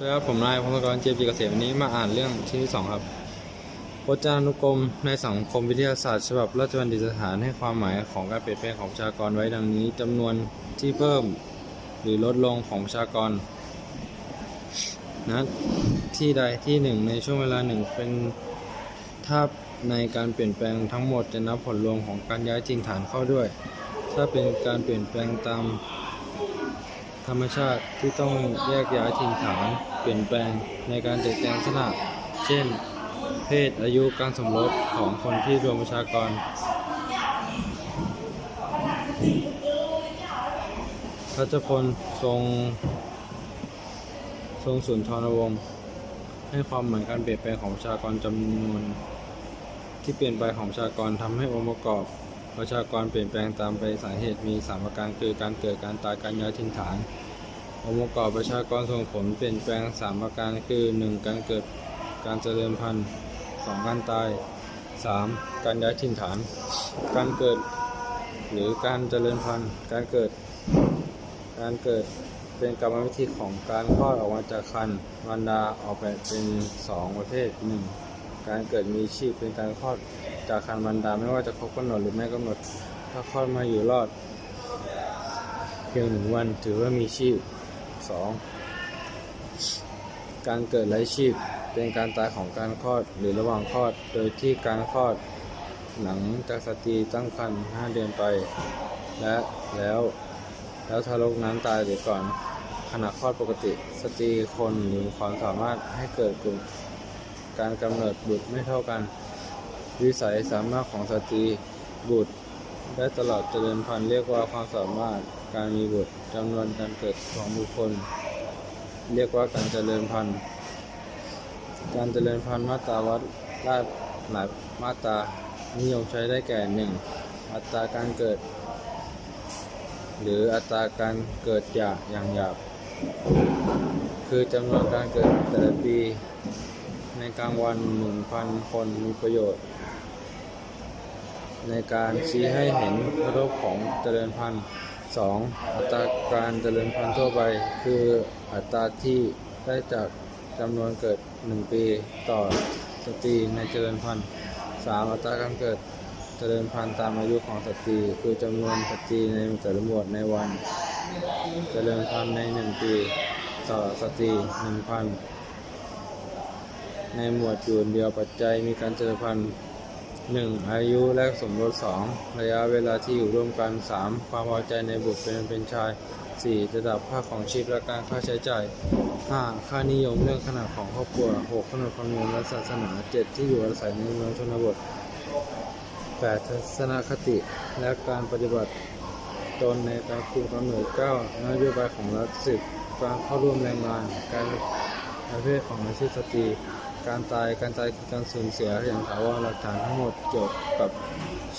สวัสดีครับผมนายพงศกรเจียบจีเกษมวันนี้มาอ่านเรื่องชิ้นที่สองครับพจนานุกรมในสังคมวิทยาศาสตร์ฉบับราชบัณฑิตสถานให้ความหมายของการเปลี่ยนแปลงของประชากรไว้ดังนี้จำนวนที่เพิ่มหรือลดลงของประชากรณที่ใดที่หนึ่งในช่วงเวลาหนึ่งเป็นถ้าในการเปลี่ยนแปลงทั้งหมดจะนับผลรวมของการย้ายถิ่นฐานเข้าด้วย ถ้าเป็นการเปลี่ยนแปลงตาม ธรรมชาติที่ต้องแยกย้ายถิ่นฐาน เปลี่ยนแปลงในการเปลี่ยนแปลงลักษณะ เช่น เพศอายุการสมรสของคนที่รวมประชากร ทัชพลทรง ทรงสุนทรวงศ์ให้ความหมายการเปลี่ยนแปลงของประชากรจำนวน ที่เปลี่ยนไปของประชากรทำให้องค์ประกอบ ประชากรเปลี่ยนแปลงตามไปสาเหตุมีสามประการคือการเกิดการตายการย้ายถิ่นฐานองค์ประกอบประชากรส่งผลเปลี่ยนแปลงสามประการคือ 1. การเกิดการเจริญพันธุ์ 2. การตาย 3. การย้ายถิ่นฐาน การเกิดหรือการเจริญพันธุ์ การเกิด การเกิดเป็นกรรมวิธีของการคลอดออกมาจากครรภ์มารดาออกแบบเป็นสองประเภท 1. การเกิดมีชีพเป็นการคลอด จากครรภ์มารดาไม่ว่าจะครบกำหนดหรือไม่กำหนด ถ้าคลอดมาอยู่รอด เพียงหนึ่งวันถือว่ามีชีพ 2. การเกิดไร้ชีพเป็นการตายของการคลอดหรือระหว่างคลอด โดยที่การคลอดหลังจากสตรีตั้งครรภ์5เดือนไป และแล้วแล้วทารกนั้นตายหรือก่อนขณะคลอดปกติ สตรีคนมีความสามารถให้เกิดกลุ่มการกำเนิดบุตรไม่เท่ากัน วิสัยสามารถของสตรีบุตรได้ตลอดเจริญพันธุ์เรียกว่าความสามารถการมีบุตรจำนวนการเกิดของบุคคล เรียกว่าการเจริญพันธุ์ การเจริญพันธุ์มาตราวัดได้หลายมาตรานิยมใช้ได้แก่หนึ่งอัตราการเกิด หรืออัตราการเกิดหยาบอย่างหยาบคือจำนวนการเกิดแต่ละปี ในกลางวันหนึ่งพันคนมีประโยชน์ ในการชี้ให้เห็นระบบของเจริญพันธุ์ 2. อัตราการเจริญพันธุ์ทั่วไป คืออัตราที่ได้จากจำนวนเกิด 1 ปีต่อสตรีในเจริญพันธุ์ 3. อัตราการเกิดเจริญพันธุ์ตามอายุของสตรีคือจำนวนสตรีในแต่ละหมวดในวัน เจริญพันธุ์ใน 1 ปี ต่อสตรี1,000 ในหมวดอยู่เดียวปัจจัยมีการเจริญพันธุ์ 1. อายุและสมรส 2. ระยะเวลาที่อยู่ร่วมกัน 3. ความพอใจในบุตรเป็นเป็นชาย 4. ระดับค่าของชีพและการค่าใช้จ่าย 5. ค่านิยมเรื่องขนาดของครอบครัว 6. ขนบธรรมเนียมและศาสนา 7. ที่อยู่อาศัยในเมืองชนบท 8. ทัศนคติและการปฏิบัติตนในการคุมกำเนิด 9. นโยบายของรัฐ 10. การเข้าร่วมแรงงานการประเภทของอาชีพสตรี การตายการตายคือการสูญเสียอย่างถาวรหลักฐานทั้งหมดเกี่ยวกับ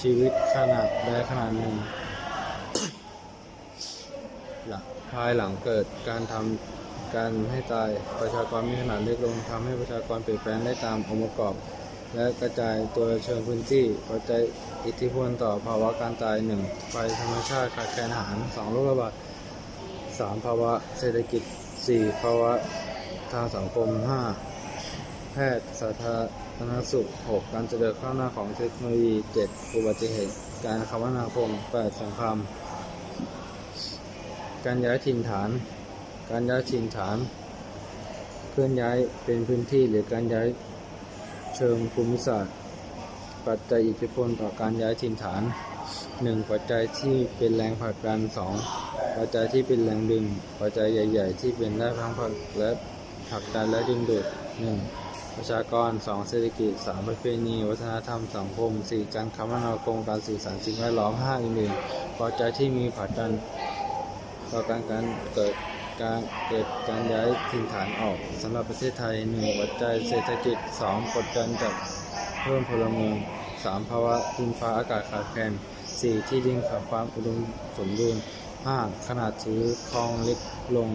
ชีวิตขนาดใดขนาดหนึ่งหลังภายหลังเกิดการทำการให้ตายประชากรมีขนาดเล็กลงทำให้ประชากรเปลี่ยนแปลงได้ตามองค์ประกอบ และกระจายตัวเชิงพื้นที่ปัจจัยอิทธิพลต่อภาวะการตาย 1. ภัยธรรมชาติขาดแคลนอาหาร 2. โรคระบาด 3. ภาวะเศรษฐกิจ 4. ภาวะทางสังคม 5. แพทย์สาธารณสุข 6. การเจริญก้าวหน้าของเทคโนโลยี 7. อุบัติเหตุ การคมนาคม 8. สงคราม การย้ายถิ่นฐาน การย้ายถิ่นฐาน เคลื่อนย้ายเป็นพื้นที่หรือการย้ายเชิงภูมิศาสตร์ ปัจจัยอิทธิพลต่อการย้ายถิ่นฐาน 1. ปัจจัยที่เป็นแรงผลักดัน 2. ปัจจัยที่เป็นแรงดึง ปัจจัยใหญ่ ๆ ที่เป็นได้ทั้งผลักและผลักดันและดึงดูด 1. ประชากร 2. เศรษฐกิจ 3. ประเพณี วัฒนธรรมสังคม 4. การคมนาคมการสื่อสารสิ่งแวดล้อม 5. อื่นๆปัจจัยที่มีผลักดันต่อการการเกิดการเกิดการย้ายถิ่นฐานออกสำหรับประเทศไทย 1. ปัจจัยเศรษฐกิจ 2. กดดันจากเพิ่มพลเมือง 3. ภาวะดินฟ้าอากาศขาดแคลน 4. ที่ดินขาดความอุดมสมบูรณ์ 5. ขนาดถือครองเล็กลง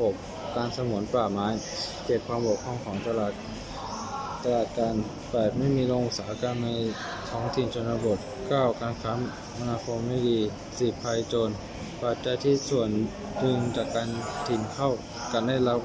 6. การสงวนป่าไม้ 7. ความบกพร่องของตลาดตลาดการ 8. ไม่มีโรงอุตสาหกรรมในท้องถิ่นชนบทเก้าการค้ามนาคมไม่ดีสิบภัยโจรปัจจัยที่ส่วนหนึ่งจากการถิ่นเข้ากันได้รับ